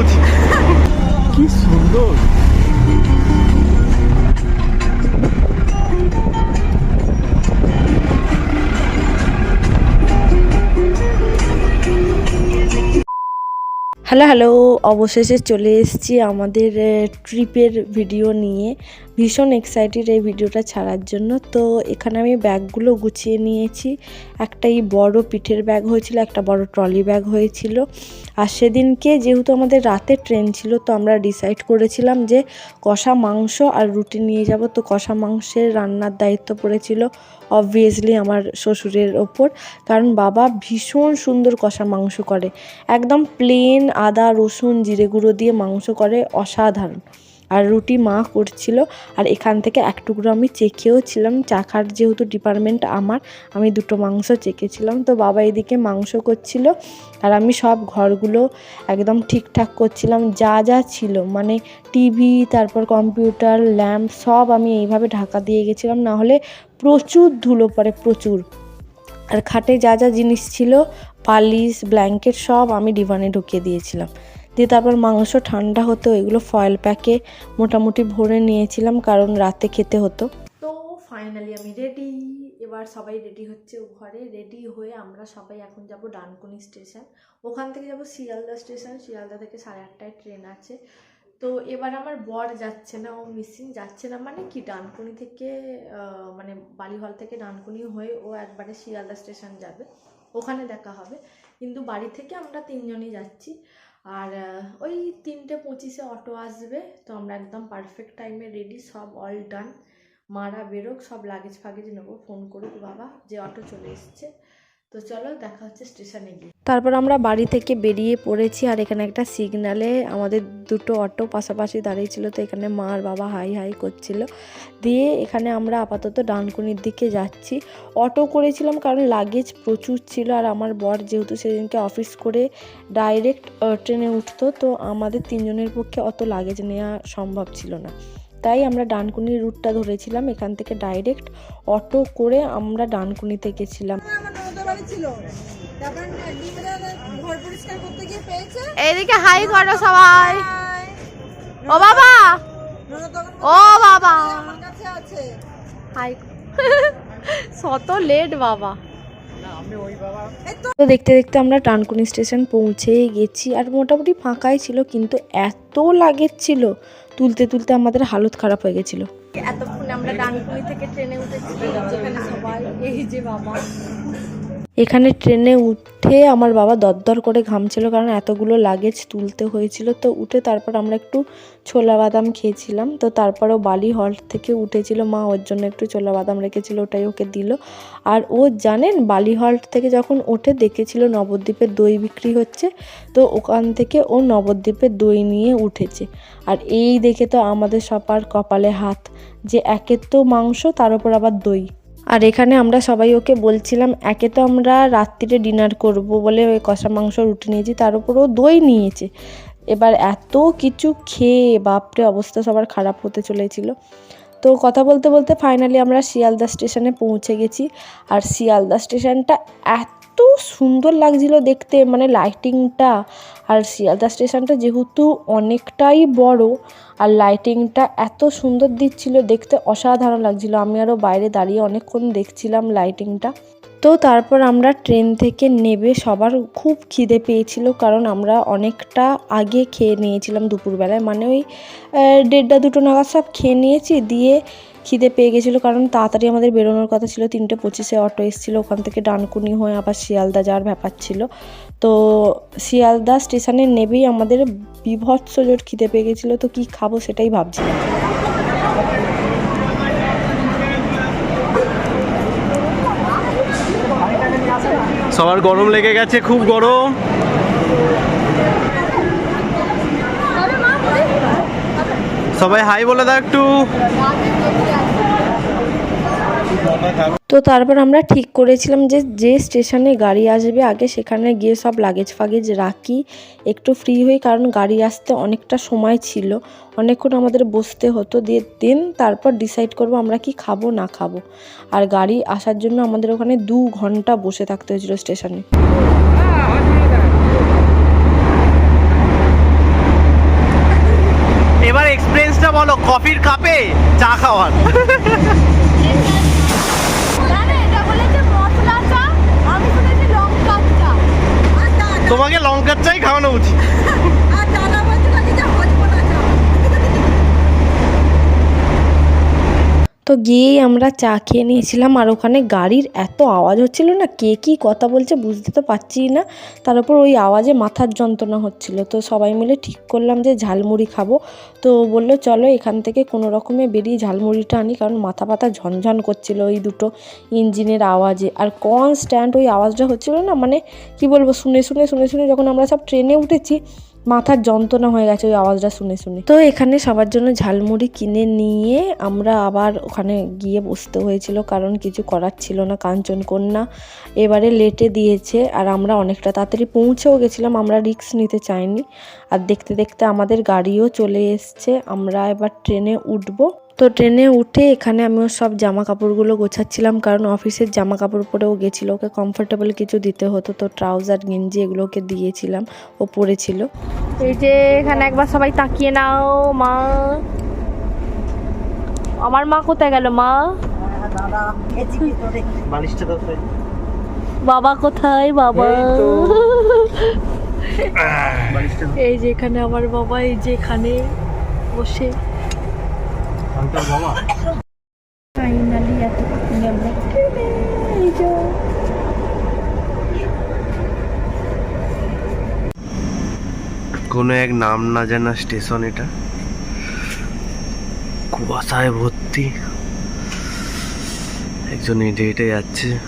উচিত কি সুন্দর হ্যালো হ্যালো অবশেষে চলে এসেছি আমাদের ট্রিপের ভিডিও নিয়ে। ভীষণ এক্সাইটেড এই ভিডিওটা ছাড়ার জন্য। তো এখানে আমি ব্যাগগুলো গুছিয়ে নিয়েছি। একটা এই বড় পিঠের ব্যাগ হয়েছিল, একটা বড় ট্রলি ব্যাগ হয়েছিল। আর সেদিনকে যেহেতু আমাদের রাতে ট্রেন ছিল, তো আমরা ডিসাইড করেছিলাম যে কষা মাংস আর রুটি নিয়ে যাব। তো কষা মাংসের রান্নার দায়িত্ব পড়েছিল অবভিয়াসলি আমার শ্বশুরের ওপর। কারণ বাবা ভীষণ সুন্দর কষা মাংস করে। একদম প্লেন আদা, রসুন, জিরে গুঁড়ো দিয়ে মাংস করে, অসাধারণ। আর রুটি মা করছিল। আর এখান থেকে এক টুকরো আমি চেখেও ছিলাম। চাখার যেহেতু ডিপার্টমেন্ট আমার, আমি দুটো মাংস চেখেছিলাম। তো বাবা এদিকে মাংস করছিল আর আমি সব ঘরগুলো একদম ঠিকঠাক করছিলাম। যা যা ছিল মানে টিভি, তারপর কম্পিউটার, ল্যাম্প সব আমি এইভাবে ঢাকা দিয়ে গেছিলাম। না হলে প্রচুর ধুলো পড়ে, প্রচুর। আর খাটে যা যা জিনিস ছিল, পালিশ, ব্ল্যাঙ্কেট সব আমি ডিভানে ঢুকিয়ে দিয়েছিলাম। দিয়ে তারপর মাংস ঠান্ডা হতো, এগুলো ফয়েল প্যাকে মোটামুটি ভরে নিয়েছিলাম কারণ রাতে খেতে হতো। তো ফাইনালি আমি রেডি এবার সবাই রেডি হচ্ছে ঘরে। রেডি হয়ে আমরা সবাই এখন যাব ডানকুনি স্টেশন ওখান থেকে যাব শিয়ালদা স্টেশন শিয়ালদা থেকে সাড়ে আটটায় ট্রেন আছে। তো এবার আমার বর যাচ্ছে না, ও মিসিং যাচ্ছে না মানে কি? ডানকুনি থেকে মানে বালিহল থেকে ডানকুনি হয়ে ও একবারে শিয়ালদা স্টেশন যাবে। ওখানে দেখা হবে। কিন্তু বাড়ি থেকে আমরা তিনজনই যাচ্ছি। আর ওই তিনটে পঁচিশে অটো আসবে, তো আমরা একদম পারফেক্ট টাইমে রেডি সব অল ডান মারা বেরোক, সব লাগেজ ফাগেজ নেব। ফোন করুক বাবা, যে অটো চলে এসছে। তো চলো দেখা হচ্ছে স্টেশনে গিয়ে। তারপর আমরা বাড়ি থেকে বেরিয়ে পড়েছি আর এখানে একটা সিগনালে আমাদের দুটো অটো পাশাপাশি দাঁড়িয়ে ছিল, তো এখানে মা আর বাবা হাই হাই করছিল। দিয়ে এখানে আমরা আপাতত ডানকুনির দিকে যাচ্ছি। অটো করেছিলাম কারণ লাগেজ প্রচুর ছিল আর আমার বর যেহেতু সেদিনকে অফিস করে ডাইরেক্ট ট্রেনে উঠতো, তো আমাদের তিনজনের পক্ষে অত লাগেজ নেওয়া সম্ভব ছিল না। তাই আমরা ডানকুনির রুটটা ধরেছিলাম, এখান থেকে ডাইরেক্ট অটো করে আমরা ডানকুনিতে গেছিলাম তারপর ডিমরা ঘর পরিষ্কার করতে গিয়ে পেয়েছে? এদিকে হাই করো সবাই। ও বাবা! ও বাবা! হাই। শত লেট বাবা। তো দেখতে দেখতে আমরা টানকুনি স্টেশন পৌঁছেই গেছি আর মোটামুটি ফাঁকাই ছিল কিন্তু এত লাগেজ ছিল তুলতে তুলতে আমাদের হালত খারাপ হয়ে গেছিল। এতক্ষণ আমরা ডানকুনি থেকে ট্রেনে উঠেছি যেখানে সবাই এই যে বাবা। এখানে ট্রেনে উঠে আমার বাবা দরদর করে ঘামছিল কারণ এতগুলো লাগেজ তুলতে হয়েছিল। তো উঠে তারপর আমরা একটু ছোলা বাদাম খেয়েছিলাম। তো তারপরও বালি হল্ট থেকে উঠেছিল। মা ওর জন্য একটু ছোলা বাদাম রেখেছিল, ওটাই ওকে দিল। আর ও জানেন, বালি হল্ট থেকে যখন ওঠে দেখেছিল নবদ্বীপের দই বিক্রি হচ্ছে। তো ওখান থেকে ও নবদ্বীপের দই নিয়ে উঠেছে। আর এই দেখে তো আমাদের সবার কপালে হাত যে একে তো মাংস, তার উপর আবার দই। আর এখানে আমরা সবাই ওকে বলছিলাম, একে তো আমরা রাত্রিরে ডিনার করব বলে ওই কষা মাংস রুটি নিয়েছি, তার উপরও দই নিয়েছে। এবার এত কিছু খেয়ে বাপরে অবস্থা সবার খারাপ হতে চলেছিল। তো কথা বলতে বলতে ফাইনালি আমরা শিয়ালদা স্টেশনে পৌঁছে গেছি। আর শিয়ালদা স্টেশনটা এত সুন্দর লাগছিল দেখতে মানে লাইটিংটা আর শিয়ালদা স্টেশনটা যেহেতু অনেকটাই বড় আর লাইটিংটা এত সুন্দর দিচ্ছিল দেখতে অসাধারণ লাগছিল। আমি আরও বাইরে দাঁড়িয়ে অনেকক্ষণ দেখছিলাম লাইটিংটা তো তারপর আমরা ট্রেন থেকে নেবে সবার খুব খিদে পেয়েছিল কারণ আমরা অনেকটা আগে খেয়ে নিয়েছিলাম দুপুরবেলায়। মানে ওই দেড়টা দুটো নাগাদ সব খেয়ে নিয়েছি, দিয়ে খিদে পেয়ে গেছিল কারণ তাড়াতাড়ি আমাদের বেরোনোর কথা ছিল। তিনটে পঁচিশে অটো এসেছিল, ওখান থেকে ডানকুনি হয়ে আবার শিয়ালদা যাওয়ার ব্যাপার ছিল। তো শিয়ালদা স্টেশনে নেবেই আমাদের বিভৎস জোর খিদে পেয়ে গেছিল, তো কী খাব সেটাই ভাবছিলাম। সবার গরম লেগে গেছে, খুব গরম। সবাই হাই বলে দাও একটু। তো তারপর আমরা ঠিক করেছিলাম যে যে স্টেশনে গাড়ি আসবে আগে সেখানে গিয়ে সব লাগেজ ফাগেজ রাখি। একটু ফ্রি হই কারণ গাড়ি আসতে অনেকটা সময় ছিল। অনেকক্ষণ আমাদের বসতে হতো দিয়ে দিন তারপর ডিসাইড করব আমরা কি খাব না খাব। আর গাড়ি আসার জন্য আমাদের ওখানে দু ঘণ্টা বসে থাকতে হয়েছিল স্টেশনে। এবার এক্সপিরিয়েন্সটা বলো কফির কাপে চা খাওয়ার। তোমাকে লঙ্কার চাই খাওয়ানো উচিত আর দাদা বলছিল কি যে হজমোলা চা তো গিয়েই আমরা চা খেয়ে নিয়েছিলাম আর ওখানে গাড়ির এত আওয়াজ হচ্ছিল না, কে কী কথা বলছে বুঝতে তো পারছি না। তার উপর ওই আওয়াজে মাথার যন্ত্রণা হচ্ছিল। তো সবাই মিলে ঠিক করলাম যে ঝালমুড়ি খাব। তো বলল, চলো এখান থেকে কোনো রকমে বেরিয়ে ঝালমুড়িটা আনি, কারণ মাথা পাতা ঝনঝন করছিল ওই দুটো ইঞ্জিনের আওয়াজে। আর কনস্ট্যান্ট ওই আওয়াজটা হচ্ছিল না মানে কি বলব, শুনে শুনে শুনে শুনে যখন আমরা সব ট্রেনে উঠেছি মাথার যন্ত্রণা হয়ে গেছে ওই আওয়াজটা শুনে শুনে। তো এখানে সবার জন্য ঝালমুড়ি কিনে নিয়ে আমরা আবার ওখানে গিয়ে বসতে হয়েছিল, কারণ কিছু করার ছিল না, কাঞ্চন কন্যা এবারে লেটে দিয়েছে আর আমরা অনেকটা তাড়াতাড়ি পৌঁছেও গেছিলাম, আমরা রিক্স নিতে চাইনি। আর দেখতে দেখতে আমাদের গাড়িও চলে এসছে, আমরা এবার ট্রেনে উঠবো। তো ট্রেনে উঠে এখানে আমিও সব জামা কাপড়গুলো গোছাচ্ছিলাম কারণ অফিসের জামা কাপড় পরেও গেছিল। ওকে কমফোর্টেবল কিছু দিতে হতো তো ট্রাউজার গেঞ্জি এগুলোকে দিয়েছিলাম ও পরেছিল। এই যে এখানে একবার সবাই তাকিয়ে নাও মা। আমার মা কোথায় গেল মা? বালিশটা বাবা কোথায় বাবা? এই যে এখানে আমার বাবা এই যে এখানে বসে। আমি কোনো এক নাম না জানা স্টেশন এটা। কুয়াশায় ভর্তি। একজন হেঁটে হেঁটে যাচ্ছে।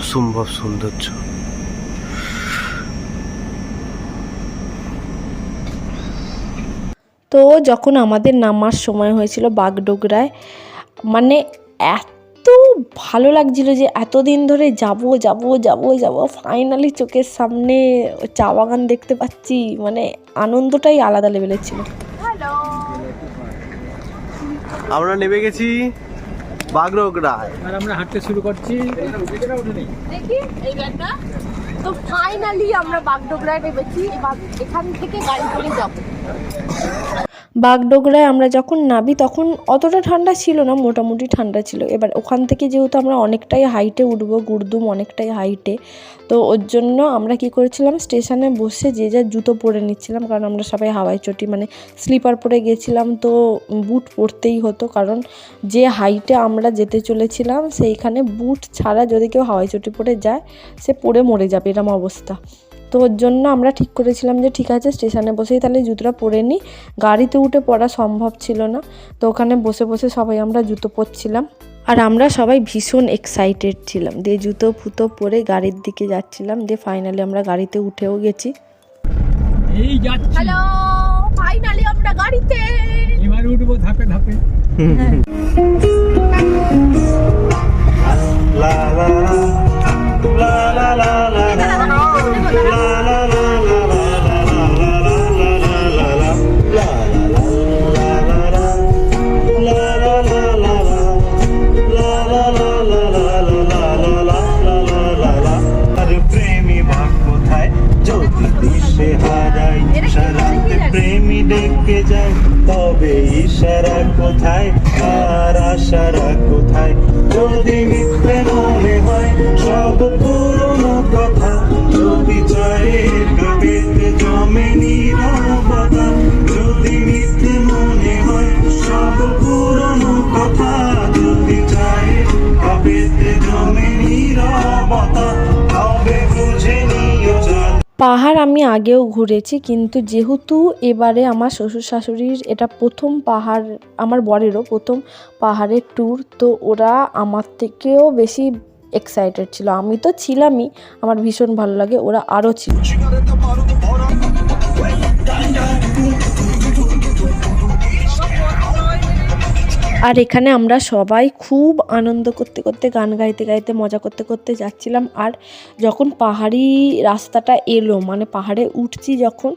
অসম্ভব সৌন্দর্য। তো যখন আমাদের নামার সময় হয়েছিল বাগডোগরায় মানে এত ভালো লাগছিল যে এতদিন ধরে যাব যাব যাব যাব ফাইনালি চোখের সামনে চা বাগান দেখতে পাচ্ছি। মানে আনন্দটাই আলাদা লেভেলের ছিল। আমরা নেমে গেছি বাগরোগড়ায় আর আমরা হাঁটতে শুরু করছি। দেখি এই ব্যাগটা। তো ফাইনালি আমরা বাগডোগরায় নেমেছি এখান থেকে গাড়ি করে যাব। বাগডোগরায় আমরা যখন নাবি তখন অতটা ঠান্ডা ছিল না, মোটামুটি ঠান্ডা ছিল। এবার ওখান থেকে যেহেতু আমরা অনেকটাই হাইটে উঠবো গুরদুম অনেকটাই হাইটে তো ওর জন্য আমরা কি করেছিলাম স্টেশনে বসে যে যা জুতো পরে নিচ্ছিলাম, কারণ আমরা সবাই হাওয়াই চটি মানে স্লিপার পরে গেছিলাম, তো বুট পরতেই হতো, কারণ যে হাইটে আমরা যেতে চলেছিলাম, সেইখানে বুট ছাড়া যদি কেউ হাওয়াই চটি পরে যায়, সে পরে মরে যাবে, এরম অবস্থা। তো ওর জন্য আমরা ঠিক করেছিলাম যে ঠিক আছে স্টেশনে বসেই তাহলে জুতোটা পরে নিই গাড়িতে উঠে পড়া সম্ভব ছিল না তো ওখানে বসে বসে সবাই আমরা জুতো পরছিলাম আর আমরা সবাই ভীষণ এক্সাইটেড ছিলাম দিয়ে জুতো ফুতো পরে গাড়ির দিকে যাচ্ছিলাম দিয়ে ফাইনালি আমরা গাড়িতে উঠেও গেছি এই যাচ্ছি হ্যালো ফাইনালি আমরা গাড়িতে এবার উঠবো ধাপে ধাপে আর পাহাড় আমি আগেও ঘুরেছি, কিন্তু যেহেতু এবারে আমার শ্বশুর শাশুড়ির এটা প্রথম পাহাড়, আমার বরেরও প্রথম পাহাড়ের ট্যুর তো ওরা আমার থেকেও বেশি এক্সাইটেড ছিল। আমি তো ছিলামই, আমার ভীষণ ভালো লাগে, ওরা আরও ছিল। আর এখানে আমরা সবাই খুব আনন্দ করতে করতে, গান গাইতে গাইতে, মজা করতে করতে যাচ্ছিলাম। আর যখন পাহাড়ি রাস্তাটা এলো মানে পাহাড়ে উঠছি যখন,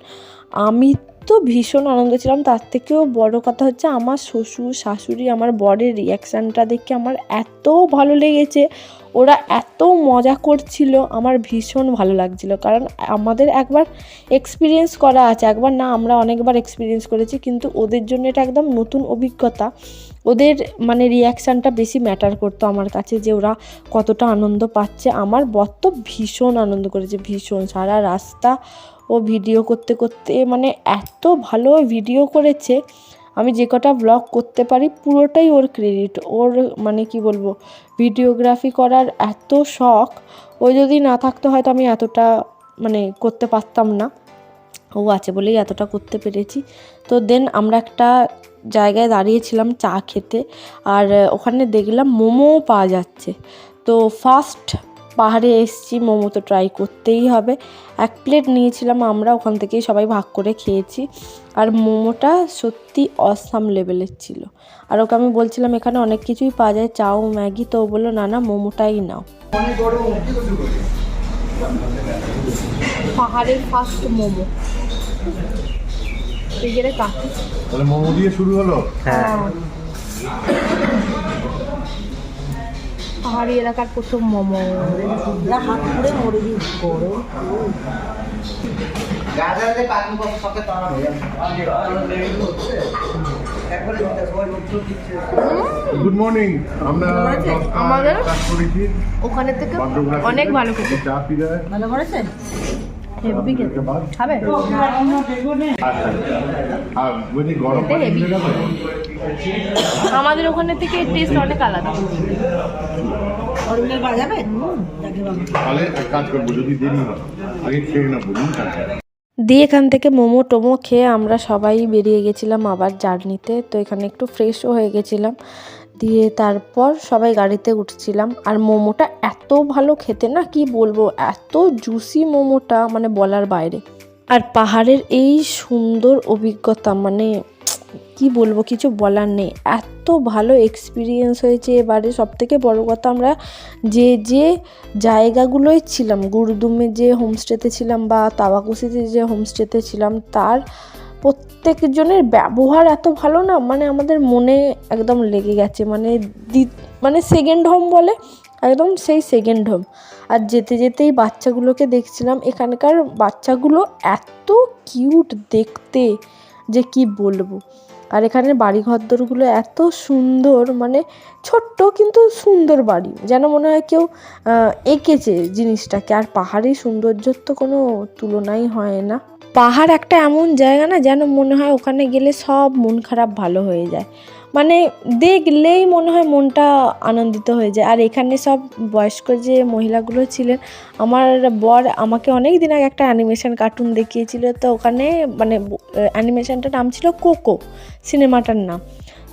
আমি তো ভীষণ আনন্দ ছিলাম। তার থেকেও বড় কথা হচ্ছে আমার শ্বশুর, শাশুড়ি, আমার বরের রিয়াকশানটা দেখে আমার এত ভালো লেগেছে। ওরা এত মজা করছিল, আমার ভীষণ ভালো লাগছিল। কারণ আমাদের একবার এক্সপিরিয়েন্স করা আছে, একবার না, আমরা অনেকবার এক্সপিরিয়েন্স করেছি, কিন্তু ওদের জন্য এটা একদম নতুন অভিজ্ঞতা। ওদের মানে রিয়াকশানটা বেশি ম্যাটার করতো আমার কাছে যে ওরা কতটা আনন্দ পাচ্ছে। আমার বর তো ভীষণ আনন্দ করেছে, ভীষণ। সারা রাস্তা ও ভিডিও করতে করতে মানে এত ভালো ভিডিও করেছে আমি যে কটা ব্লগ করতে পারি, পুরোটাই ওর ক্রেডিট ওর মানে কি বলব ভিডিওগ্রাফি করার এত শখ ও যদি না থাকতো হয়তো আমি এতটা মানে করতে পারতাম না। ও আছে বলেই এতটা করতে পেরেছি। তো দেন আমরা একটা জায়গায় দাঁড়িয়েছিলাম চা খেতে, আর ওখানে দেখলাম মোমো পাওয়া যাচ্ছে। তো ফার্স্ট পাহাড়ে এসছি মোমো তো ট্রাই করতেই হবে। এক প্লেট নিয়েছিলাম আমরা ওখান থেকেই সবাই ভাগ করে খেয়েছি। আর মোমোটা সত্যি অসাম লেভেলের ছিল। আর ওকে আমি বলছিলাম এখানে অনেক কিছুই পাওয়া যায় চাও ম্যাগি? তো ও বলল না না মোমোটাই নাও। পাহাড়ের ফার্স্ট মোমো। তাহলে মোমো দিয়ে শুরু হলো? হ্যাঁ। পাহাড়ি এলাকার প্রথম মোমো। গুড মর্নিং আমরা দশটা আমাদের? ওখানে থেকে অনেক ভালো খেতে। ভালো খাবে? আচ্ছা। আর গরম আমাদের ওখানে থেকে টেস্ট অনেক আলাদা। অরুণের পাওয়া যাবে তাকে বাবা তাহলে এক কাজ করব যদি দেরি হয় আগে খেয়ে নেব দিয়ে এখান থেকে মোমো টোমো খেয়ে আমরা সবাই বেরিয়ে গেছিলাম আবার জার্নিতে তো এখানে একটু ফ্রেশও হয়ে গেছিলাম। দিয়ে তারপর সবাই গাড়িতে উঠছিলাম আর মোমোটা এত ভালো খেতে না কি বলব এত জুসি মোমোটা মানে বলার বাইরে। আর পাহাড়ের এই সুন্দর অভিজ্ঞতা মানে কি বলব, কিছু বলার নেই। এত ভালো এক্সপিরিয়েন্স হয়েছে এবারে। সব থেকে বড়ো কথা আমরা যে যে জায়গাগুলোয় ছিলাম, গুরুদুমে যে হোমস্টেতে ছিলাম বা তাওয়াকুসিতে যে হোমস্টেতে ছিলাম, তার প্রত্যেকজনের ব্যবহার এত ভালো না মানে আমাদের মনে একদম লেগে গেছে। মানে দি- মানে সেকেন্ড হোম বলে, একদম সেই সেকেন্ড হোম আর যেতে যেতেই বাচ্চাগুলোকে দেখছিলাম, এখানকার বাচ্চাগুলো এত কিউট দেখতে। যে কি বলব? আর এখানে বাড়ি ঘরদোরগুলো এত সুন্দর মানে ছোট্ট কিন্তু সুন্দর বাড়ি। যেন মনে হয় কেউ এঁকেছে জিনিসটাকে। আর পাহাড়ি সৌন্দর্যর তো কোনো তুলনাই হয় না। পাহাড় একটা এমন জায়গা না, যেন মনে হয় ওখানে গেলে সব মন খারাপ ভালো হয়ে যায়। মানে দেখলেই মনে হয় মনটা আনন্দিত হয়ে যায়। আর এখানে সব বয়স্ক যে মহিলাগুলো ছিলেন, আমার বর আমাকে অনেক দিন আগে একটা অ্যানিমেশন কার্টুন দেখিয়েছিল। তো ওখানে মানে অ্যানিমেশনটার নাম ছিল কোকো সিনেমাটার নাম।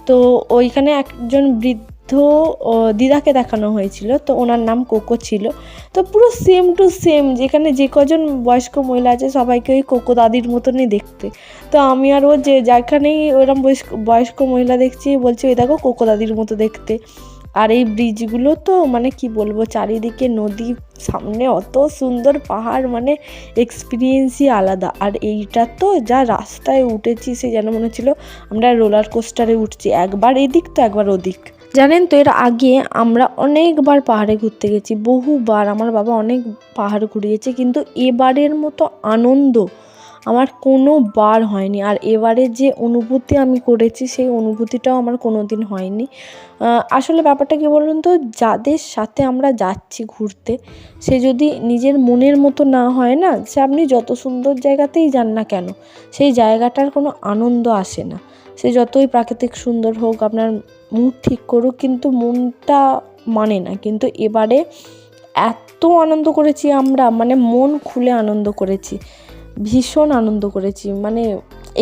তো ওইখানে একজন বৃদ্ধ ও, দিদাকে দেখানো হয়েছিল। তো ওনার নাম কোকো ছিল। তো পুরো সেম টু সেম যেখানে যে কজন বয়স্ক মহিলা আছে সবাইকে ওই কোকো দাদির মতনই দেখতে। তো আমি আর ও যে যেখানেই ওরম বয়স্ক বয়স্ক মহিলা দেখছি বলছি ওই দেখো কোকো দাদির মতো দেখতে। আর এই ব্রিজগুলো তো মানে কি বলব চারিদিকে নদী সামনে অত সুন্দর পাহাড় মানে এক্সপিরিয়েন্সই আলাদা। আর এইটা তো যা রাস্তায় উঠেছি সে যেন মনে হচ্ছিল আমরা রোলার কোস্টারে উঠছি। একবার এদিক তো একবার ওদিক। জানেন তো, এর আগে আমরা অনেকবার পাহাড়ে ঘুরতে গেছি, বহুবার। আমার বাবা অনেক পাহাড় ঘুরিয়েছে, কিন্তু এবারের মতো আনন্দ আমার কোনো বার হয়নি। আর এবারে যে অনুভূতি আমি করেছি, সেই অনুভূতিটাও আমার কোনো দিন হয়নি আসলে ব্যাপারটা কী বলুন তো, যাদের সাথে আমরা যাচ্ছি ঘুরতে, সে যদি নিজের মনের মতো না হয় না, সে আপনি যত সুন্দর জায়গাতেই যান না কেন, সেই জায়গাটার কোনো আনন্দ আসে না। সে যতই প্রাকৃতিক সুন্দর হোক, আপনার মুড ঠিক করুক, কিন্তু মনটা মানে না। কিন্তু এবারে এত আনন্দ করেছি আমরা মানে মন খুলে আনন্দ করেছি, ভীষণ আনন্দ করেছি মানে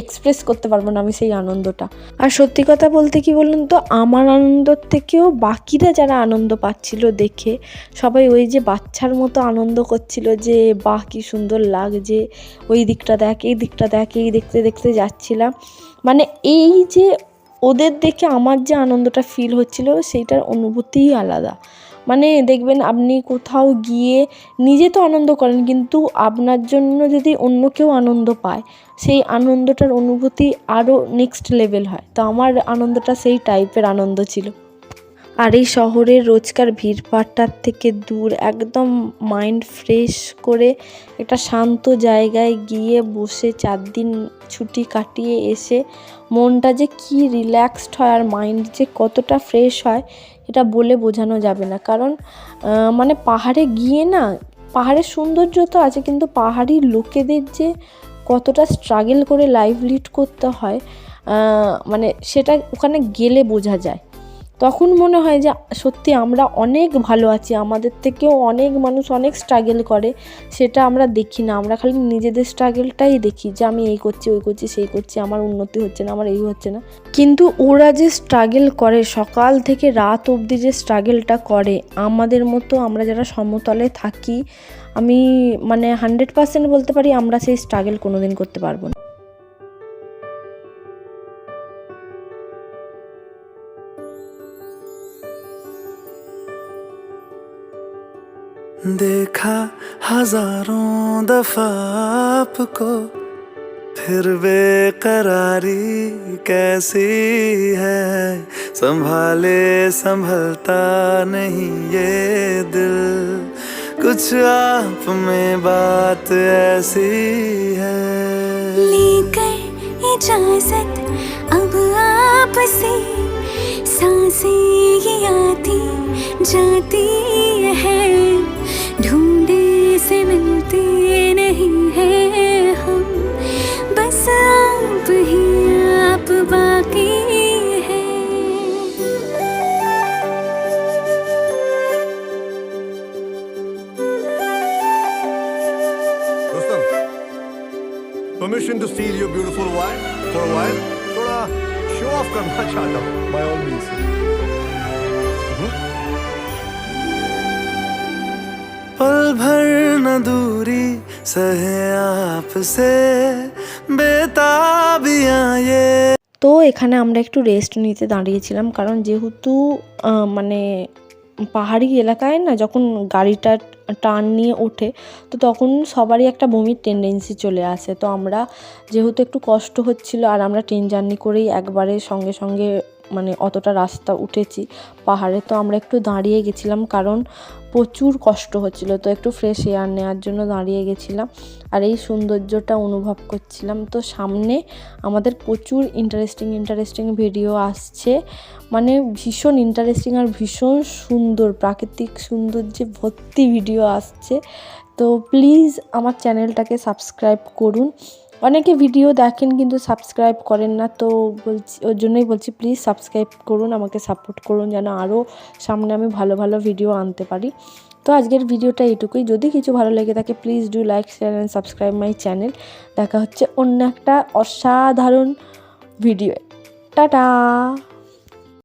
এক্সপ্রেস করতে পারব না আমি সেই আনন্দটা। আর সত্যি কথা বলতে কি বলুন তো, আমার আনন্দর থেকেও বাকিরা যারা আনন্দ পাচ্ছিল দেখে, সবাই ওই যে বাচ্চার মতো আনন্দ করছিল যে, বাহ, কি সুন্দর লাগছে, ওই দিকটা দেখ, এই দিকটা দেখ, এই দেখতে দেখতে যাচ্ছিলাম। মানে এই যে ওদের দেখে আমার যে আনন্দটা ফিল হচ্ছিল, সেইটার অনুভূতিই আলাদা। মানে দেখবেন আপনি কোথাও গিয়ে নিজে তো আনন্দ করেন, কিন্তু আপনার জন্য যদি অন্য কেউ আনন্দ পায়, সেই আনন্দটার অনুভূতি আরও নেক্সট লেভেল হয়। তো আমার আনন্দটা সেই টাইপের আনন্দ ছিল। আর এই শহরের রোজকার ভিড়ভাট্টার থেকে দূর, একদম মাইন্ড ফ্রেশ করে একটা শান্ত জায়গায় গিয়ে বসে চার দিন ছুটি কাটিয়ে এসে মনটা যে কি রিল্যাক্সড হয় আর মাইন্ড যে কতটা ফ্রেশ হয়, এটা বলে বোঝানো যাবে না। কারণ মানে পাহাড়ে গিয়ে না, পাহাড়ের সৌন্দর্য তো আছে, কিন্তু পাহাড়ি লোকেদের যে কতটা স্ট্রাগল করে লাইফ লিড করতে হয় মানে সেটা ওখানে গেলে বোঝা যায়। তখন মনে হয় যে সত্যি আমরা অনেক ভালো আছি, আমাদের থেকেও অনেক মানুষ অনেক স্ট্রাগল করে, সেটা আমরা দেখি না। আমরা খালি নিজেদের স্ট্রাগলটাই দেখি যে আমি এই করছি, ওই করছি, সেই করছি, আমার উন্নতি হচ্ছে না, আমার এই হচ্ছে না। কিন্তু ওরা যে স্ট্রাগেল করে, সকাল থেকে রাত অবধি যে স্ট্রাগলটা করে, আমাদের মতো আমরা যারা সমতলে থাকি, আমি মানে হান্ড্রেড পার্সেন্ট বলতে পারি আমরা সেই স্ট্রাগল কোনোদিন করতে পারব না। देखा हज़ारों दफ़ा आपको, फिर बेकरारी कैसी है? संभाले संभलता नहीं ये दिल। कुछ आप में बात ऐसी है। लेकर इजाज़त अब आप से साँसें ये आती जाती है। से मिलते नहीं है हम बस आप ही आप बाकी permission to steal your beautiful wife for a while? थोड़ा शो ऑफ़ करना चाहता हूँ by all means. पल भर न दूरी सहे आपसे बेताबियां ये তো এখানে আমরা একটু রেস্ট নিতে দাঁড়িয়েছিলাম কারণ যেহেতু আহ, মানে পাহাড়ি এলাকায় না যখন গাড়িটা টার্ন নিয়ে ওঠে তো তখন সবারই একটা বমির টেন্ডেন্সি চলে আসে তো আমরা যেহেতু একটু কষ্ট হচ্ছিল আর আমরা ট্রেন জার্নি করেই একবারে সঙ্গে সঙ্গে মানে অতটা রাস্তা উঠেছি পাহাড়ে তো আমরা একটু দাঁড়িয়ে গেছিলাম কারণ প্রচুর কষ্ট হচ্ছিল, তো একটু ফ্রেশ এয়ার নেওয়ার জন্য দাঁড়িয়ে গেছিলাম আর এই সৌন্দর্যটা অনুভব করছিলাম। তো সামনে আমাদের প্রচুর ইন্টারেস্টিং ইন্টারেস্টিং ভিডিও আসছে। মানে ভীষণ ইন্টারেস্টিং আর ভীষণ সুন্দর, প্রাকৃতিক সৌন্দর্যে ভর্তি ভিডিও আসছে। তো প্লিজ আমার চ্যানেলটাকে সাবস্ক্রাইব করুন। অনেকে ভিডিও দেখেন কিন্তু সাবস্ক্রাইব করেন না, তো বলছি, ওর জন্যই বলছি প্লিজ সাবস্ক্রাইব করুন, আমাকে সাপোর্ট করুন যেন আরও সামনে আমি ভালো ভালো ভিডিও আনতে পারি। তো আজকের ভিডিওটা এটুকুই যদি কিছু ভালো লেগে থাকে please do like share and subscribe my channel দেখা হচ্ছে অন্য একটা অসাধারণ ভিডিও টাটা!